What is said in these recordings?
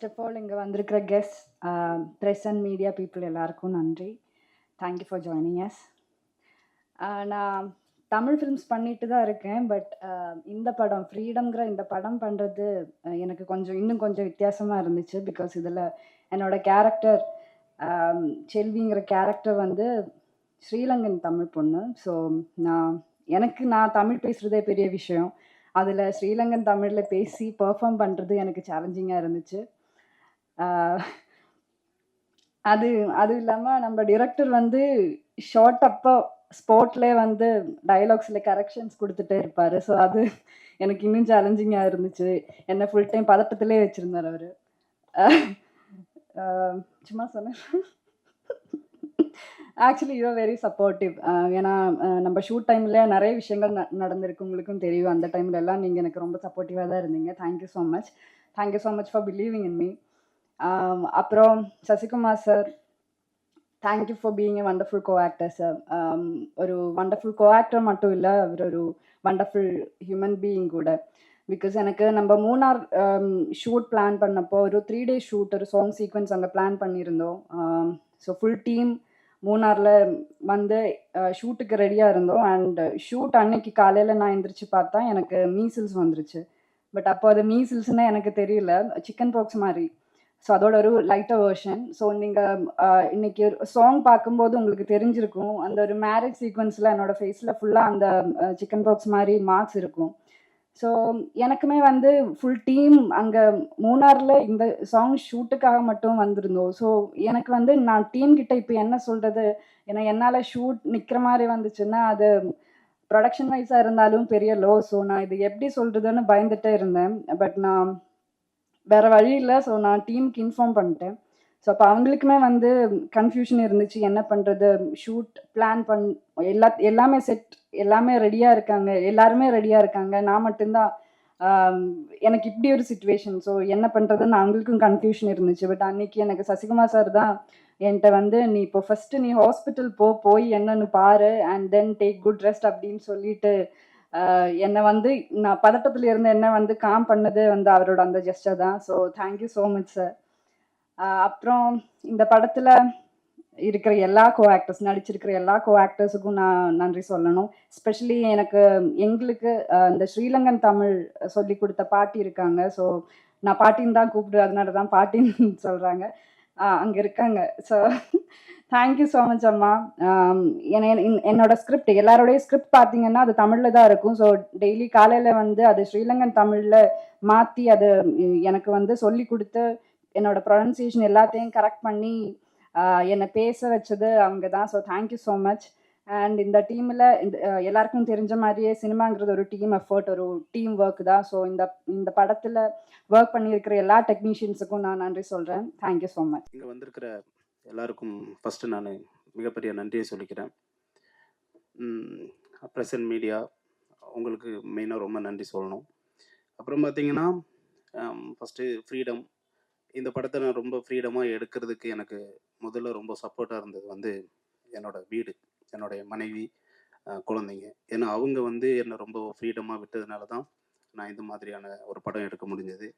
First of all இங்கே வந்திருக்கிற guest press and media people எல்லாருக்கும் நன்றி. தேங்க்யூ ஃபார் ஜாயினிங் எஸ் நான் தமிழ் ஃபிலிம்ஸ் பண்ணிட்டு தான் இருக்கேன் பட் uh, இந்த படம் ஃப்ரீடம்ங்கிற இந்த படம் பண்ணுறது uh, எனக்கு கொஞ்சம் இன்னும் கொஞ்சம் வித்தியாசமாக இருந்துச்சு பிகாஸ் இதில் என்னோட கேரக்டர் um, செல்விங்கிற கேரக்டர் வந்து ஸ்ரீலங்கன் தமிழ் பொண்ணு. ஸோ நான் எனக்கு நான் தமிழ் பேசுகிறதே பெரிய விஷயம். அதில் ஸ்ரீலங்கன் தமிழில் பேசி பெர்ஃபார்ம் பண்ணுறது எனக்கு சேலஞ்சிங்காக இருந்துச்சு. அது அது இல்லாமல் நம்ம டிரெக்டர் வந்து ஷார்ட் அப்போ ஸ்போர்ட்லேயே வந்து டைலாக்ஸில் கரெக்ஷன்ஸ் கொடுத்துட்டே இருப்பார். ஸோ அது எனக்கு இன்னும் சேலஞ்சிங்காக இருந்துச்சு. என்ன ஃபுல் டைம் பதட்டத்திலே வச்சுருந்தார் அவர். சும்மா சொன்னேன். ஆக்சுவலி யூ வெரி சப்போர்ட்டிவ் ஏன்னா நம்ம ஷூட் டைமில் நிறைய விஷயங்கள் ந நடந்திருக்கு. உங்களுக்கும் தெரியும். அந்த டைம்ல எல்லாம் நீங்கள் எனக்கு ரொம்ப சப்போர்ட்டிவாக தான் இருந்தீங்க. Thank you so much thank you so much for believing in me Um, அப்புறம் Sasikumar sir thank you for being a wonderful co actor sir ஒரு வண்டர்ஃபுல் கோ ஆக்டர் மட்டும் இல்லை அவர் ஒரு வண்டர்ஃபுல் ஹியூமன் பீயிங் கூட. பிகாஸ் எனக்கு நம்ம Munnar um, shoot plan பண்ணப்போ ஒரு த்ரீ டேஸ் ஷூட் ஒரு சாங் சீக்வன்ஸ் அங்கே பிளான் பண்ணியிருந்தோம். ஸோ ஃபுல் டீம் மூணாரில் வந்து uh, ஷூட்டுக்கு ரெடியாக இருந்தோம். அண்ட் ஷூட் அன்னைக்கு காலையில் நான் எந்திரிச்சு பார்த்தா எனக்கு மீசில்ஸ் வந்துருச்சு. பட் அப்போ அது மீசில்ஸ்னால் எனக்கு தெரியல. சிக்கன் பாக்ஸ் மாதிரி. ஸோ அதோட ஒரு லைட்டர் வேர்ஷன் ஸோ நீங்கள் இன்னைக்கு சாங் பார்க்கும்போது உங்களுக்கு தெரிஞ்சிருக்கும். அந்த ஒரு மேரேஜ் சீக்வன்ஸில் என்னோட ஃபேஸில் ஃபுல்லாக அந்த சிக்கன் பாக்ஸ் மாதிரி மார்க்ஸ் இருக்கும். ஸோ எனக்குமே வந்து ஃபுல் டீம் அங்கே மூணாரில் இந்த சாங் ஷூட்டுக்காக மட்டும் வந்திருந்தோம். ஸோ எனக்கு வந்து நான் டீம் கிட்ட இப்போ என்ன சொல்கிறது ஏன்னா என்னால் ஷூட் நிற்கிற மாதிரி வந்துச்சுன்னா அது ப்ரொடக்ஷன் வைஸாக இருந்தாலும் பெரிய லோ ஸோ நான் இது எப்படி சொல்கிறதுன்னு பயந்துகிட்டே இருந்தேன். பட் நான் வேற வழி இல்லை. ஸோ நான் டீமுக்கு இன்ஃபார்ம் பண்ணிட்டேன். ஸோ அப்போ அவங்களுக்குமே வந்து கன்ஃபியூஷன் இருந்துச்சு. என்ன பண்ணுறது ஷூட் பிளான் பண் எல்லா எல்லாமே செட் எல்லாமே ரெடியாக இருக்காங்க. எல்லாருமே ரெடியாக இருக்காங்க. நான் மட்டும்தான் எனக்கு இப்படி ஒரு சுச்சுவேஷன் ஸோ என்ன பண்ணுறதுன்னு அவங்களுக்கும் கன்ஃபியூஷன் இருந்துச்சு. பட் அன்னைக்கு எனக்கு சசிகுமார் சார் தான் என்கிட்ட வந்து நீ இப்போ ஃபஸ்ட்டு நீ ஹாஸ்பிட்டல் போ போய் என்னன்னு பாரு. And then take good rest அப்படின்னு சொல்லிட்டு என்னை வந்து நான் பதட்டத்தில் இருந்து என்ன வந்து காம் பண்ணது வந்து அவரோட அந்த ஜெஸ்டர் தான். So thank you so much sir அப்புறம் இந்த படத்தில் இருக்கிற எல்லா கோ ஆக்டர்ஸ் நடிச்சிருக்கிற எல்லா கோ ஆக்டர்ஸுக்கும் நான் நன்றி சொல்லணும். ஸ்பெஷலி எனக்கு எங்களுக்கு இந்த ஸ்ரீலங்கன் தமிழ் சொல்லி கொடுத்த பாட்டி இருக்காங்க. ஸோ நான் பாட்டின்னு தான் கூப்பிடு அதனால தான் பாட்டின்னு சொல்கிறாங்க அங்கே இருக்காங்க. So thank you so much அம்மா. Um, என்னோட ஸ்கிரிப்ட் எல்லாரோடைய ஸ்கிரிப்ட் பார்த்தீங்கன்னா அது தமிழில் தான் இருக்கும். ஸோ டெய்லி காலையில் வந்து அது ஸ்ரீலங்கன் தமிழில் மாற்றி அது எனக்கு வந்து சொல்லி கொடுத்து என்னோட ப்ரொனன்சியேஷன் எல்லாத்தையும் கரெக்ட் பண்ணி என்னை பேச வச்சது அவங்க தான். So thank you so much and இந்த டீமில் இந்த எல்லாருக்கும் தெரிஞ்ச மாதிரியே சினிமாங்கிறது ஒரு டீம் எஃபர்ட் ஒரு டீம் ஒர்க் தான். ஸோ இந்த இந்த படத்தில் ஒர்க் பண்ணியிருக்கிற எல்லா டெக்னீஷியன்ஸுக்கும் நான் நன்றி சொல்கிறேன் தேங்க்யூ ஸோ மச் இங்கே வந்திருக்கிற எல்லாருக்கும் ஃபஸ்ட்டு நான் மிகப்பெரிய நன்றியை சொல்லிக்கிறேன். ப்ரெசன்ட் மீடியா உங்களுக்கு மெயினாக ரொம்ப நன்றி சொல்லணும். அப்புறம் பார்த்தீங்கன்னா ஃபஸ்ட்டு ஃப்ரீடம் இந்த படத்தை நான் ரொம்ப ஃப்ரீடமாக எடுக்கிறதுக்கு எனக்கு முதல்ல ரொம்ப சப்போர்ட்டாக இருந்தது வந்து என்னோட வீடு என்னுடைய மனைவி குழந்தைங்க. ஏன்னா அவங்க வந்து என்னை ரொம்ப ஃப்ரீடமாக விட்டதுனால தான் நான் இந்த மாதிரியான ஒரு படம் எடுக்க முடிஞ்சது.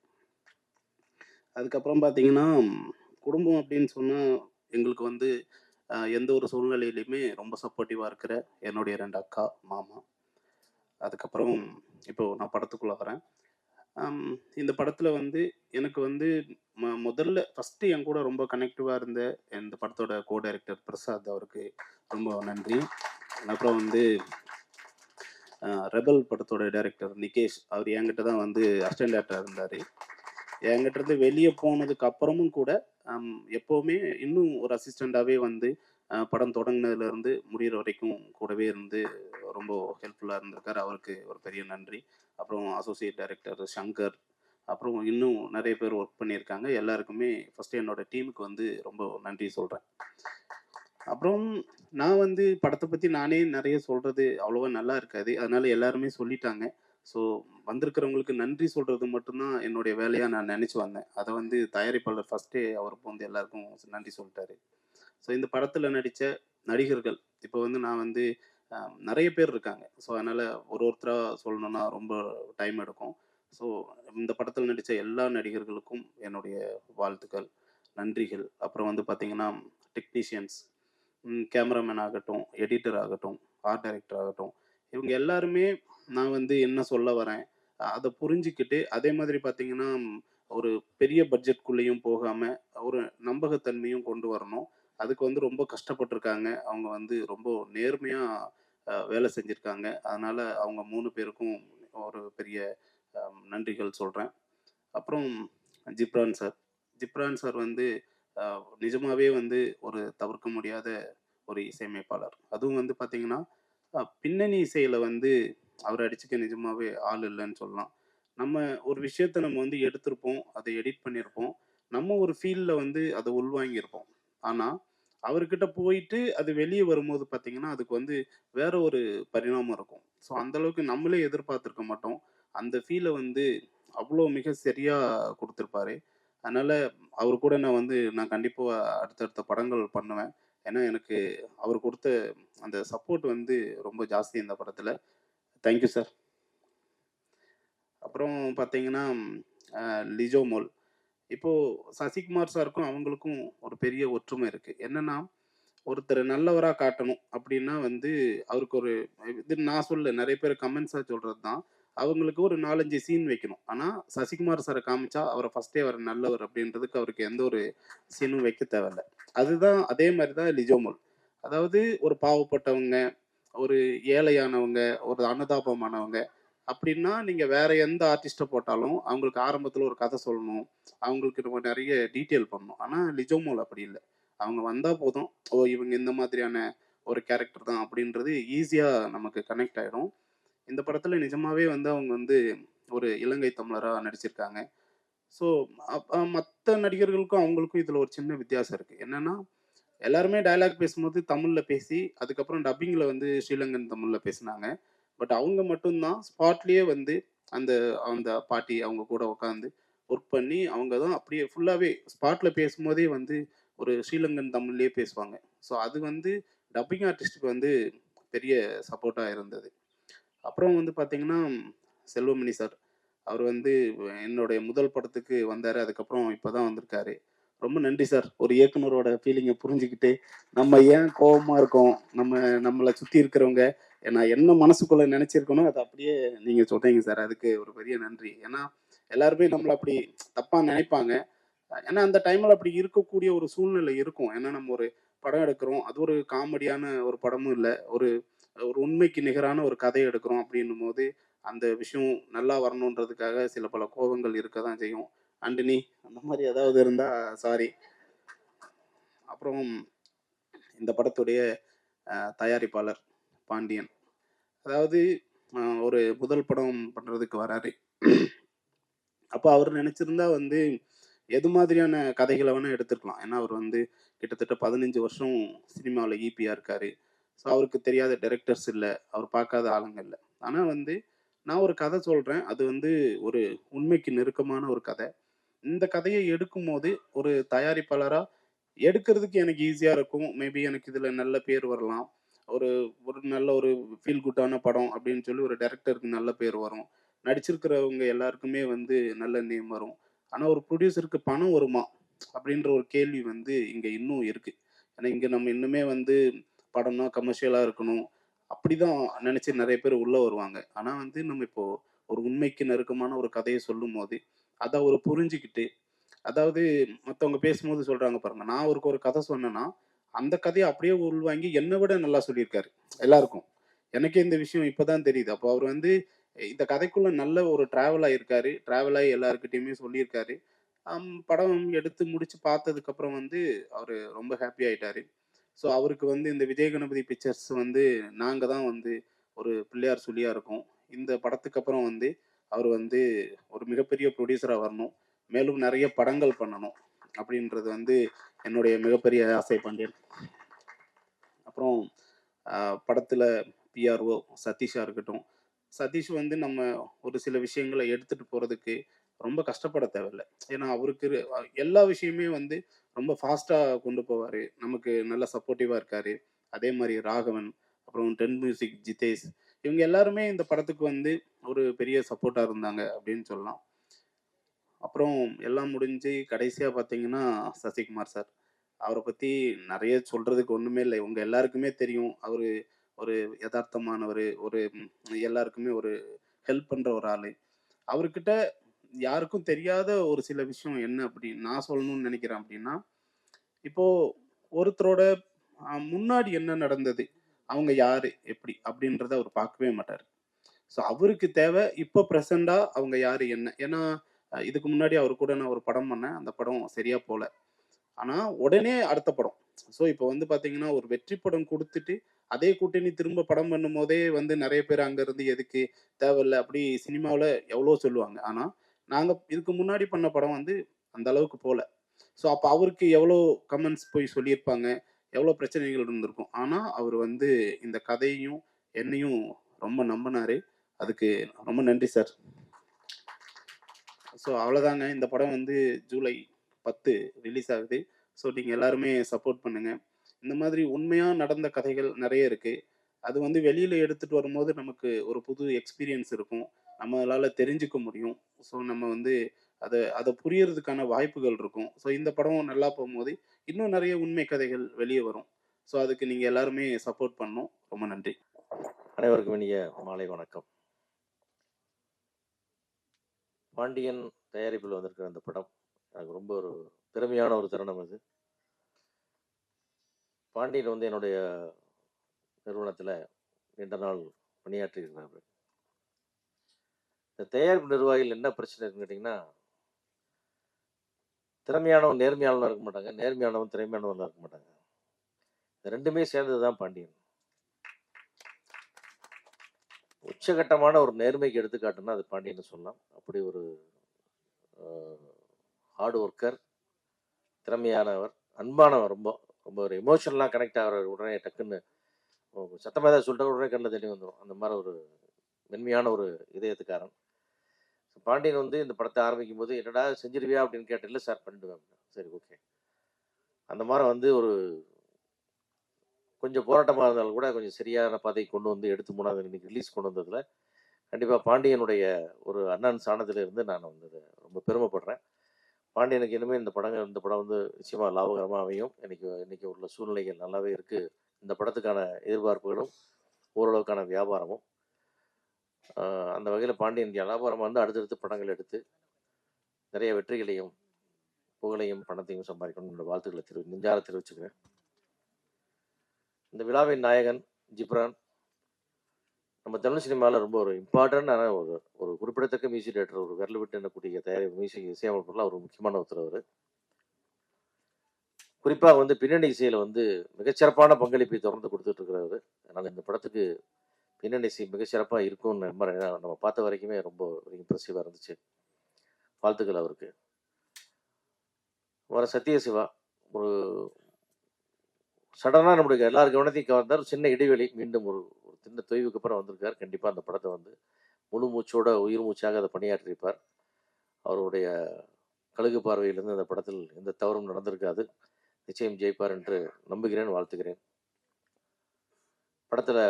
அதுக்கப்புறம் பார்த்தீங்கன்னா குடும்பம் அப்படின்னு சொன்னால் எங்களுக்கு வந்து எந்த ஒரு சூழ்நிலையிலையுமே ரொம்ப சப்போர்ட்டிவாக இருக்கிற என்னுடைய ரெண்டு அக்கா மாமா. அதுக்கப்புறம் இப்போது நான் படத்துக்குள்ளே வரேன். இந்த படத்தில் வந்து எனக்கு வந்து ம முதல்ல ஃபஸ்ட்டு என் கூட ரொம்ப கனெக்டிவாக இருந்த இந்த படத்தோட கோ டைரக்டர் பிரசாத் அவருக்கு ரொம்ப நன்றி. அப்புறம் வந்து ரெபல் படத்தோட டைரக்டர் நிகேஷ் அவர் என்கிட்ட தான் வந்து அசிஸ்டன்ட் டேரக்டர் இருந்தார். என்கிட்ட இருந்து வெளியே போனதுக்கு அப்புறமும் கூட எப்போவுமே இன்னும் ஒரு அசிஸ்டண்ட்டாகவே வந்து படம் தொடங்கினதுல இருந்து முடிகிற வரைக்கும் கூடவே இருந்து ரொம்ப ஹெல்ப்ஃபுல்லாக இருந்திருக்காரு. அவருக்கு ஒரு பெரிய நன்றி. அப்புறம் அசோசியேட் டைரக்டர் சங்கர் அப்புறம் இன்னும் நிறைய பேர் ஒர்க் பண்ணியிருக்காங்க. எல்லாருக்குமே ஃபஸ்ட்டு என்னோட டீமுக்கு வந்து ரொம்ப நன்றி சொல்கிறேன் அப்புறம் நான் வந்து படத்தை பற்றி நானே நிறைய சொல்கிறது அவ்வளோவா நல்லா இருக்காது. அதனால எல்லாருமே சொல்லிட்டாங்க. ஸோ வந்திருக்கிறவங்களுக்கு நன்றி சொல்கிறது மட்டும்தான் என்னுடைய வேலையாக நான் நினச்சி வந்தேன். அதை வந்து தயாரிப்பாளர் ஃபஸ்ட்டே அவருக்கு வந்து எல்லாருக்கும் நன்றி சொல்லிட்டாரு. ஸோ இந்த படத்தில் நடித்த நடிகர்கள் இப்போ வந்து நான் வந்து நிறைய பேர் இருக்காங்க. ஸோ அதனால் ஒரு ஒருத்தராக சொல்லணும்னா ரொம்ப டைம் எடுக்கும். ஸோ இந்த படத்தில் நடித்த எல்லா நடிகர்களுக்கும் என்னுடைய வாழ்த்துக்கள் நன்றிகள். அப்புறம் வந்து பார்த்தீங்கன்னா டெக்னீஷியன்ஸ் கேமராமேன் ஆகட்டும் எடிட்டர் ஆகட்டும் ஆர்ட் டைரக்டர் ஆகட்டும் இவங்க எல்லாருமே நான் வந்து என்ன சொல்ல வரேன்? அதை புரிஞ்சுக்கிட்டு அதே மாதிரி பார்த்தீங்கன்னா ஒரு பெரிய பட்ஜெட்குள்ளேயும் போகாமல் ஒரு நம்பகத்தன்மையும் கொண்டு வரணும். அதுக்கு வந்து ரொம்ப கஷ்டப்பட்டிருக்காங்க. அவங்க வந்து ரொம்ப நேர்மையாக வேலை செஞ்சுருக்காங்க. அதனால் அவங்க மூணு பேருக்கும் ஒரு பெரிய நன்றிகள் சொல்கிறேன் அப்புறம் ஜிப்ரான் சார். ஜிப்ரான் சார் வந்து நிஜமாகவே வந்து ஒரு தவிர்க்க முடியாத ஒரு இசையமைப்பாளர். அதுவும் வந்து பார்த்திங்கன்னா பின்னணி இசையில் வந்து அவர் அடிச்சுக்க நிஜமாவே ஆள் இல்லைன்னு சொல்லலாம். நம்ம ஒரு விஷயத்த நம்ம வந்து எடுத்திருப்போம் அதை எடிட் பண்ணியிருப்போம் நம்ம ஒரு ஃபீல்டில் வந்து அதை உள்வாங்கியிருப்போம். ஆனால் அவர்கிட்ட போயிட்டு அது வெளியே வரும்போது பார்த்தீங்கன்னா அதுக்கு வந்து வேற ஒரு பரிணாமம் இருக்கும். ஸோ அந்த அளவுக்கு நம்மளே எதிர்பார்த்துருக்க மாட்டோம். அந்த ஃபீலை வந்து அவ்வளோ மிக சரியா கொடுத்துருப்பாரு. அதனால அவர் கூட நான் வந்து நான் கண்டிப்பாக அடுத்தடுத்த படங்கள் பண்ணுவேன். ஏன்னா எனக்கு அவர் கொடுத்த அந்த சப்போர்ட் வந்து ரொம்ப ஜாஸ்தி இந்த படத்தில். தேங்க்யூ சார் அப்புறம் பார்த்தீங்கன்னா லிஜோமோல் லிஜோ இப்போ சசிகுமார் சாருக்கும் அவங்களுக்கும் ஒரு பெரிய ஒற்றுமை இருக்குது என்னென்னா ஒருத்தர் நல்லவராக காட்டணும் அப்படின்னா வந்து அவருக்கு ஒரு இது நான் சொல்ல நிறைய பேர் கமெண்ட்ஸாக சொல்கிறது தான் அவங்களுக்கு ஒரு நாலஞ்சு சீன் வைக்கணும். ஆனால் சசிகுமார் சாரை காமிச்சா அவரை ஃபஸ்ட்டே அவர் நல்லவர் அப்படின்றதுக்கு அவருக்கு எந்த ஒரு சீனும் வைக்க தேவையில்ல. அதுதான் அதே மாதிரி தான் லிஜோமோல் அதாவது ஒரு பாவப்பட்டவங்க ஒரு ஏழையானவங்க ஒரு அனுதாபமானவங்க அப்படின்னா நீங்கள் வேற எந்த ஆர்டிஸ்ட்டை போட்டாலும் அவங்களுக்கு ஆரம்பத்தில் ஒரு கதை சொல்லணும். அவங்களுக்கு நம்ம நிறைய டீட்டெயில் பண்ணணும். ஆனால் லிஜோமோல் அப்படி இல்லை. அவங்க வந்தால் போதும். ஓ இவங்க இந்த மாதிரியான ஒரு கேரக்டர் தான் அப்படின்றது ஈஸியாக நமக்கு கனெக்ட் ஆகிடும் இந்த படத்தில் நிஜமாகவே வந்து அவங்க வந்து ஒரு இலங்கை தமிழராக நடிச்சிருக்காங்க. ஸோ மற்ற நடிகர்களுக்கும் அவங்களுக்கும் இதில் ஒரு சின்ன வித்தியாசம் இருக்குது என்னென்னா எல்லாருமே டயலாக் பேசும்போது தமிழில் பேசி அதுக்கப்புறம் டப்பிங்கில் வந்து ஸ்ரீலங்கன் தமிழில் பேசினாங்க. பட் அவங்க மட்டும்தான் ஸ்பாட்லேயே வந்து அந்த அந்த பாட்டி அவங்க கூட உட்காந்து ஒர்க் பண்ணி அவங்க தான் அப்படியே ஃபுல்லாகவே ஸ்பாட்டில் பேசும்போதே வந்து ஒரு ஸ்ரீலங்கன் தமிழ்லேயே பேசுவாங்க. ஸோ அது வந்து டப்பிங் ஆர்டிஸ்ட்டுக்கு வந்து பெரிய சப்போர்ட்டாக இருந்தது. அப்புறம் வந்து பார்த்தீங்கன்னா செல்வமணி சார் அவர் வந்து என்னுடைய முதல் படத்துக்கு வந்தார். அதுக்கப்புறம் இப்போ தான் வந்திருக்காரு. ரொம்ப நன்றி சார். ஒரு இயக்குனரோட ஃபீலிங்கை புரிஞ்சுக்கிட்டு நம்ம ஏன் கோபமாக இருக்கோம்? நம்ம நம்மளை சுற்றி இருக்கிறவங்க நான் என்ன மனசுக்குள்ள நினைச்சிருக்கணும் அதை அப்படியே நீங்க சொல்றீங்க சார். அதுக்கு ஒரு பெரிய நன்றி. ஏன்னா எல்லாருமே நம்மளை அப்படி தப்பா நினைப்பாங்க. ஏன்னா அந்த டைம்ல அப்படி இருக்கக்கூடிய ஒரு சூழ்நிலை இருக்கும். ஏன்னா நம்ம ஒரு படம் எடுக்கிறோம். அது ஒரு காமெடியான ஒரு படமும் இல்லை. ஒரு ஒரு உண்மைக்கு நிகரான ஒரு கதை எடுக்கிறோம் அப்படின்னும் போது அந்த விஷயம் நல்லா வரணுன்றதுக்காக சில பல கோபங்கள் இருக்க தான் செய்யும். ஆண்டனி அந்த மாதிரி ஏதாவது இருந்தால் சாரி அப்புறம் இந்த படத்துடைய தயாரிப்பாளர் பாண்டியன். அதாவது ஒரு முதல் படம் பண்ணுறதுக்கு வராரு. அப்போ அவர் நினச்சிருந்தா வந்து எது மாதிரியான கதைகளை வேணால் எடுத்துருக்கலாம் ஏன்னா அவர் வந்து கிட்டத்தட்ட பதினஞ்சு வருஷம் சினிமாவில் ஈபியாக இருக்கார். ஸோ அவருக்கு தெரியாத டைரக்டர்ஸ் இல்லை. அவர் பார்க்காத ஆளுங்க இல்லை. ஆனால் வந்து நான் ஒரு கதை சொல்கிறேன் அது வந்து ஒரு உண்மைக்கு நெருக்கமான ஒரு கதை. இந்த கதையை எடுக்கும் போது ஒரு தயாரிப்பாளராக எடுக்கிறதுக்கு எனக்கு ஈஸியாக இருக்கும். மேபி எனக்கு இதில் நல்ல பேர் வரலாம். ஒரு ஒரு நல்ல ஒரு ஃபீல் குட்டான படம் அப்படின்னு சொல்லி ஒரு டேரக்டருக்கு நல்ல பேர் வரும். நடிச்சிருக்கிறவங்க எல்லாருக்குமே வந்து நல்ல நேம் வரும். ஆனால் ஒரு ப்ரொடியூசருக்கு பணம் வருமா? அப்படின்ற ஒரு கேள்வி வந்து இங்கே இன்னும் இருக்குது ஏன்னா இங்கே நம்ம இன்னுமே வந்து படம்னா கமர்ஷியலாக இருக்கணும். அப்படி தான் நினச்சி நிறைய பேர் உள்ளே வருவாங்க. ஆனால் வந்து நம்ம இப்போது ஒரு உண்மைக்கு நெருக்கமான ஒரு கதையை சொல்லும் போது அதை அவர் புரிஞ்சுக்கிட்டு அதாவது மற்றவங்க பேசும்போது சொல்கிறாங்க பாருங்கள் நான் அவருக்கு ஒரு கதை சொன்னேன்னா அந்த கதையை அப்படியே உள்வாங்கி என்னை விட நல்லா சொல்லியிருக்காரு எல்லாருக்கும். எனக்கே இந்த விஷயம் இப்போ தான் தெரியுது. அப்போ அவர் வந்து இந்த கதைக்குள்ளே நல்ல ஒரு ட்ராவல் ஆகியிருக்காரு ட்ராவல் ஆகி எல்லாருக்கிட்டையுமே சொல்லியிருக்காரு. படம் எடுத்து முடித்து பார்த்ததுக்கப்புறம் வந்து அவர் ரொம்ப ஹாப்பி ஆகிட்டாரு ஸோ அவருக்கு வந்து இந்த விஜய் கணபதி பிக்சர்ஸ் வந்து நாங்கள் தான் வந்து ஒரு பிள்ளையார் சொல்லியாக இருக்கோம். இந்த படத்துக்கு அப்புறம் வந்து அவர் வந்து ஒரு மிகப்பெரிய ப்ரொடியூசராக வரணும். மேலும் நிறைய படங்கள் பண்ணணும் அப்படின்றது வந்து என்னுடைய மிகப்பெரிய ஆசை பண்டியன். அப்புறம் படத்தில் பிஆர்ஓ சதீஷாக இருக்கட்டும். சதீஷ் வந்து நம்ம ஒரு சில விஷயங்களை எடுத்துகிட்டு போகிறதுக்கு ரொம்ப கஷ்டப்பட தேவையில்லை. ஏன்னா அவருக்கு எல்லா விஷயமே வந்து ரொம்ப ஃபாஸ்ட்டாக கொண்டு போவார். நமக்கு நல்ல சப்போர்ட்டிவாக இருக்கார். அதே மாதிரி ராகவன் அப்புறம் டென் மியூசிக் ஜிதேஷ் இவங்க எல்லாருமே இந்த படத்துக்கு வந்து ஒரு பெரிய சப்போர்ட்டாக இருந்தாங்க அப்படின்னு சொல்லலாம். அப்புறம் எல்லாம் முடிஞ்சு கடைசியாக பார்த்தீங்கன்னா சசிகுமார் சார். அவரை பற்றி நிறைய சொல்கிறதுக்கு ஒன்றுமே இல்லை. உங்கள் எல்லாருக்குமே தெரியும். அவர் ஒரு யதார்த்தமானவர் ஒரு எல்லாருக்குமே ஒரு ஹெல்ப் பண்ணுற ஒரு ஆள். அவர்கிட்ட யாருக்கும் தெரியாத ஒரு சில விஷயம் என்ன அப்படி நான் சொல்லணும்னு நினைக்கிறேன் அப்படின்னா இப்போது ஒருத்தரோட முன்னாடி என்ன நடந்தது? அவங்க யார்? எப்படி? அப்படின்றத அவர் பார்க்கவே மாட்டார். ஸோ அவருக்கு தேவை இப்போ ப்ரெசண்டாக அவங்க யார் என்ன? ஏன்னா இதுக்கு முன்னாடி அவர் கூட நான் ஒரு படம் பண்ணேன். அந்த படம் சரியாக போகல ஆனால் உடனே அடுத்த படம். ஸோ இப்போ வந்து பார்த்தீங்கன்னா ஒரு வெற்றி படம் கொடுத்துட்டு அதே கூட்டணி திரும்ப படம் பண்ணும் போதே வந்து நிறைய பேர் அங்கேருந்து எதுக்கு தேவையில்ல அப்படி சினிமாவில் எவ்வளோ சொல்லுவாங்க. ஆனால் நாங்கள் இதுக்கு முன்னாடி பண்ண படம் வந்து அந்த அளவுக்கு போகல ஸோ அப்போ அவருக்கு எவ்வளோ கமெண்ட்ஸ் போய் சொல்லியிருப்பாங்க எவ்வளோ பிரச்சனைகள் இருந்திருக்கும். ஆனால் அவர் வந்து இந்த கதையும் என்னையும் ரொம்ப நம்பினாரு. அதுக்கு ரொம்ப நன்றி சார் ஸோ அவ்வளோதாங்க இந்த படம் வந்து ஜூலை பத்து ரிலீஸ் ஆகுது. ஸோ நீங்கள் எல்லாருமே சப்போர்ட் பண்ணுங்கள் இந்த மாதிரி உண்மையாக நடந்த கதைகள் நிறைய இருக்குது அது வந்து வெளியில் எடுத்துகிட்டு வரும்போது நமக்கு ஒரு புது எக்ஸ்பீரியன்ஸ் இருக்கும். நம்மளால் தெரிஞ்சுக்க முடியும். ஸோ நம்ம வந்து அதை அதை புரியறதுக்கான வாய்ப்புகள் இருக்கும். ஸோ இந்த படம் நல்லா போகும்போது இன்னும் நிறைய உண்மை கதைகள் வெளியே வரும். ஸோ அதுக்கு நீங்கள் எல்லாருமே சப்போர்ட் பண்ணணும். ரொம்ப நன்றி. அனைவருக்கும் இனிய மாலை வணக்கம். பாண்டியன் தயாரிப்பில் வந்திருக்கிற அந்த படம் எனக்கு ரொம்ப ஒரு திறமையான ஒரு தருணம் அது. பாண்டியன் வந்து என்னுடைய நிறுவனத்தில் நீண்ட நாள் பணியாற்றி இருக்கிறார் இந்த தயாரிப்பு நிர்வாகிகள் என்ன பிரச்சனை இருக்குன்னு கேட்டிங்கன்னா திறமையானவன் நேர்மையானவன் இருக்க மாட்டாங்க நேர்மையானவன் திறமையானவன் இருக்க மாட்டாங்க. இந்த ரெண்டுமே சேர்ந்தது தான் பாண்டியன். உச்சகட்டமான ஒரு நேர்மைக்கு எடுத்துக்காட்டுன்னா அது பாண்டியன்னு சொல்லலாம். அப்படி ஒரு ஹார்ட் ஒர்க்கர் திறமையானவர் அன்பானவர் ரொம்ப ரொம்ப ஒரு எமோஷனலாக கனெக்ட் ஆகிற உடனே டக்குன்னு சத்தமாக ஏதாவது சொல்லிட்டு உடனே கண்ணில் தெளிவு வந்துடும் அந்த மாதிரி ஒரு மென்மையான ஒரு இதயத்துக்காரன். பாண்டியன் வந்து இந்த படத்தை ஆரம்பிக்கும் போது என்னடா செஞ்சிருவியா? அப்படின்னு கேட்டதில்ல சார் பண்ணிடுவேன். சரி ஓகே. அந்த மாதிரி வந்து ஒரு கொஞ்சம் போராட்டமாக இருந்தாலும் கூட கொஞ்சம் சரியான பாதை கொண்டு வந்து எடுத்து மூணாவது இன்னைக்கு ரிலீஸ் கொண்டு வந்ததில் கண்டிப்பாக பாண்டியனுடைய ஒரு அண்ணன் சாணத்தில் இருந்து நான் வந்து ரொம்ப பெருமைப்படுறேன். பாண்டியனுக்கு இனிமேல் இந்த படங்கள் இந்த படம் வந்து நிச்சயமாக லாபகரமாக அமையும். இன்னைக்கு இன்னைக்கு உள்ள சூழ்நிலைகள் நல்லாவே இருக்குது இந்த படத்துக்கான எதிர்பார்ப்புகளும் ஓரளவுக்கான வியாபாரமும். அந்த வகையில் பாண்டியன் வியாபாரம் வந்து அடுத்தடுத்து படங்கள் எடுத்து நிறைய வெற்றிகளையும் புகழையும் பணத்தையும் சம்பாதிக்கணும் என்னோட வாழ்த்துக்களை தெரிவி நெஞ்சார தெரிவிச்சுக்கிறேன். இந்த விழாவின் நாயகன் ஜிப்ரான் நம்ம தமிழ் சினிமாவில் ரொம்ப ஒரு இம்பார்ட்டண்டான ஒரு ஒரு குறிப்பிடத்தக்க மியூசிக் டேரக்டர் ஒரு விரல் விட்டு எண்ணக்கூடிய தயாரிப்பு மியூசிக் இசையமைப்புலாம் ஒரு முக்கியமான ஒருத்தர் அவர். குறிப்பாக வந்து பின்னணி இசையில் வந்து மிகச்சிறப்பான பங்களிப்பை தொடர்ந்து கொடுத்துட்டு இருக்கிறவர் அதனால் இந்த படத்துக்கு பின்னணி இசை மிகச்சிறப்பாக இருக்கும்னு நம்புறேன் ஏன்னா நம்ம பார்த்த வரைக்குமே ரொம்ப ஒரு இம்ப்ரெசிவாக இருந்துச்சு. வாழ்த்துக்கள் அவருக்கு. வர சத்யசிவா ஒரு சடனாக நம்மளுக்கு எல்லார் கவனத்தையும் கவர்ந்தார். சின்ன இடைவெளி மீண்டும் ஒரு ஒரு சின்ன தொய்வுக்கு அப்புறம் வந்திருக்கார். கண்டிப்பாக அந்த படத்தை வந்து முழு மூச்சோட உயிர் மூச்சாக அதை பணியாற்றியிருப்பார். அவருடைய கழுகு பார்வையிலிருந்து அந்த படத்தில் எந்த தவறும் நடந்திருக்காது. நிச்சயம் ஜெயிப்பார் என்று நம்புகிறேன் வாழ்த்துகிறேன். படத்தில்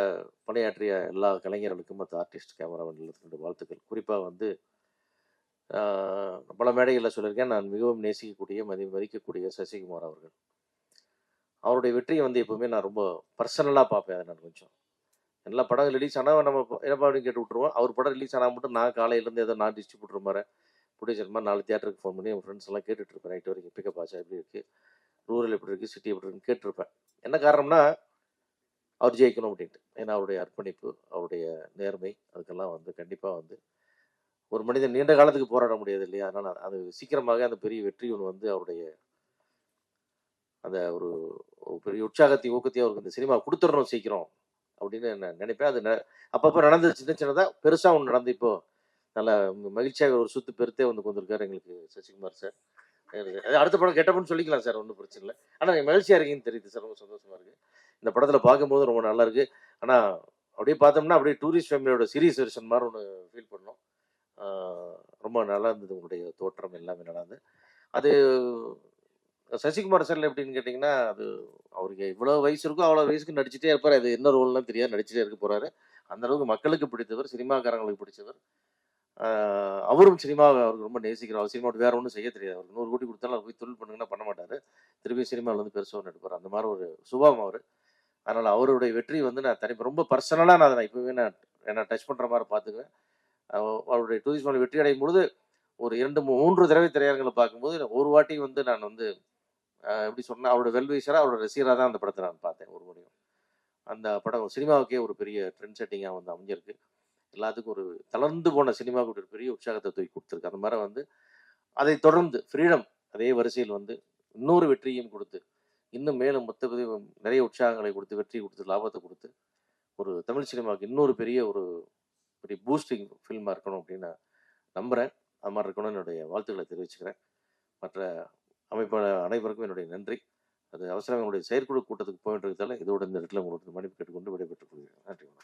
பணியாற்றிய எல்லா கலைஞர்களுக்கும் மற்ற ஆர்டிஸ்ட் கேமராமேன் எல்லாத்துக்கும் வாழ்த்துக்கள். குறிப்பாக வந்து பல மேடைகளில் சொல்லியிருக்கேன். நான் மிகவும் நேசிக்கக்கூடிய மதி மதிக்கக்கூடிய சசிகுமார் அவர்கள். அவருடைய வெற்றியை வந்து எப்பவுமே நான் ரொம்ப பர்சனலாக பார்ப்பேன். அதை நான் கொஞ்சம் எல்லா படம் ரிலீஸ் ஆனால் நம்ம ப- கேட்டு விட்ருவோம் அவர் படம் ரிலீஸ் ஆனால் மட்டும் நான் காலையிலேருந்து ஏதோ நான் டிஸ்ட்ரிபியூட்டர் மாதிரி ப்ரொடியூசர் மாதிரி நாலு தியேட்டருக்கு ஃபோன் பண்ணி என் ஃப்ரெண்ட்ஸ் எல்லாம் கேட்டுட்ருப்பேன் நைட் வரைக்கும் பிக்கப் ஆச்சா எப்படி இருக்குது ரூரல் எப்படி இருக்குது சிட்டி எப்படி இருக்குன்னு கேட்டிருப்பேன். என்ன காரணம்னா அவர் ஜெயிக்கணும் அப்படின்ட்டு. ஏன்னா அவருடைய அர்ப்பணிப்பு அவருடைய நேர்மை அதுக்கெல்லாம் வந்து கண்டிப்பாக வந்து ஒரு மனிதன் நீண்ட காலத்துக்கு போராட முடியாது இல்லையா? அதனால் அது சீக்கிரமாக அந்த பெரிய வெற்றி ஒன்று வந்து அவருடைய அந்த ஒரு பெரிய உற்சாகத்தை ஊக்கத்தையும் அவருக்கு இந்த சினிமா கொடுத்துடணும் சீக்கிரம் அப்படின்னு நான் நினைப்பேன். அது ந- அப்பப்போ நடந்தது சின்ன சின்னதாக பெருசாக ஒன்று நடந்து இப்போ நல்ல மகிழ்ச்சியாக ஒரு சுத்து பெருத்தே வந்து கொண்டிருக்காரு எங்களுக்கு சசிகுமார் சார். அடுத்த படம் கெட்டப்பன்னு சொல்லிக்கலாம் சார் ஒன்றும் பிரச்சனை இல்லை. ஆனால் நீங்கள் மகிழ்ச்சியாக இருக்கீங்கன்னு தெரியுது சார் ரொம்ப சந்தோஷமா இருக்கு. இந்த படத்தில் பார்க்கும்போது ரொம்ப நல்லா இருக்கு. ஆனால் அப்படியே பார்த்தோம்னா அப்படியே டூரிஸ்ட் ஃபேமிலியோட சீரியஸ் வெர்ஷன் மாதிரி ஒன்று ஃபீல் பண்ணோம். ரொம்ப நல்லா இருந்தது உங்களுடைய தோற்றம் எல்லாமே நல்லா இருந்தது அது சசிகுமார் சார்ல எப்படின்னு கேட்டிங்கன்னா அது அவருக்கு இவ்வளோ வயசு இருக்கோ அவ்வளோ வயசுக்கு நடிச்சுட்டே இருப்பார். அது என்ன ரோல்லாம் தெரியாது நடிச்சுட்டே இருக்க போறாரு. அந்த அளவுக்கு மக்களுக்கு பிடித்தவர் சினிமாக்காரங்களுக்கு பிடிச்சவர். அவரும் சினிமாவை அவருக்கு ரொம்ப நேசிக்கிறார். அவர் வேற ஒன்றும் செய்ய தெரியாது. அவருக்கு நூறு கோடி கொடுத்தாலும் அவர் போய் தொழில் பண்ணுங்கன்னா பண்ண மாட்டாரு. திரும்பியும் சினிமாவில் வந்து பெருசாக எடுப்பார் அந்த மாதிரி ஒரு சுபாவம் அவர். அதனால அவருடைய வெற்றி வந்து நான் தனி ரொம்ப பர்சனலாக நான் அதை நான் இப்போவே நான் என்ன டச் பண்ணுற மாதிரி பார்த்துக்குவேன். அவருடைய டூரிஸ்ட் வெற்றி அடையும் பொழுது ஒரு இரண்டு மூ- மூன்று தடவை திரையரங்களை பார்க்கும்போது ஒரு வாட்டி வந்து நான் வந்து எப்படி சொன்னால் அவரோட வெல்விஷராக அவரோட ரசிகராக தான் அந்த படத்தை நான் பார்த்தேன் ஒரு முடியும் அந்த படம் சினிமாவுக்கே ஒரு பெரிய ட்ரெண்ட் செட்டிங்காக வந்து அமைஞ்சிருக்கு. எல்லாத்துக்கும் ஒரு தளர்ந்து போன சினிமாவுக்கு ஒரு பெரிய உற்சாகத்தை தூக்கி கொடுத்துருக்கு. அந்த மாதிரி வந்து அதை தொடர்ந்து ஃப்ரீடம் அதே வரிசையில் வந்து இன்னொரு வெற்றியும் கொடுத்து இன்னும் மேலும் மொத்த நிறைய உற்சாகங்களை கொடுத்து வெற்றி கொடுத்து லாபத்தை கொடுத்து ஒரு தமிழ் சினிமாவுக்கு இன்னொரு பெரிய ஒரு பெரிய பூஸ்டிங் ஃபில்மாக இருக்கணும் அப்படின்னு நான் நம்புகிறேன் அது மாதிரி இருக்கணும்னு என்னுடைய வாழ்த்துக்களை தெரிவிச்சுக்கிறேன். மற்ற அமைப்பான அனைவருக்கும் என்னுடைய நன்றி. அது அவசரம் என்னுடைய செயற்குழு கூட்டத்துக்கு போயிட்டு இதோட இந்த இடத்துல உங்களுக்கு மன்னிப்பு கேட்டுக்கொண்டு விடைபெற்றுக் கொள்கிறேன். நன்றி வணக்கம்.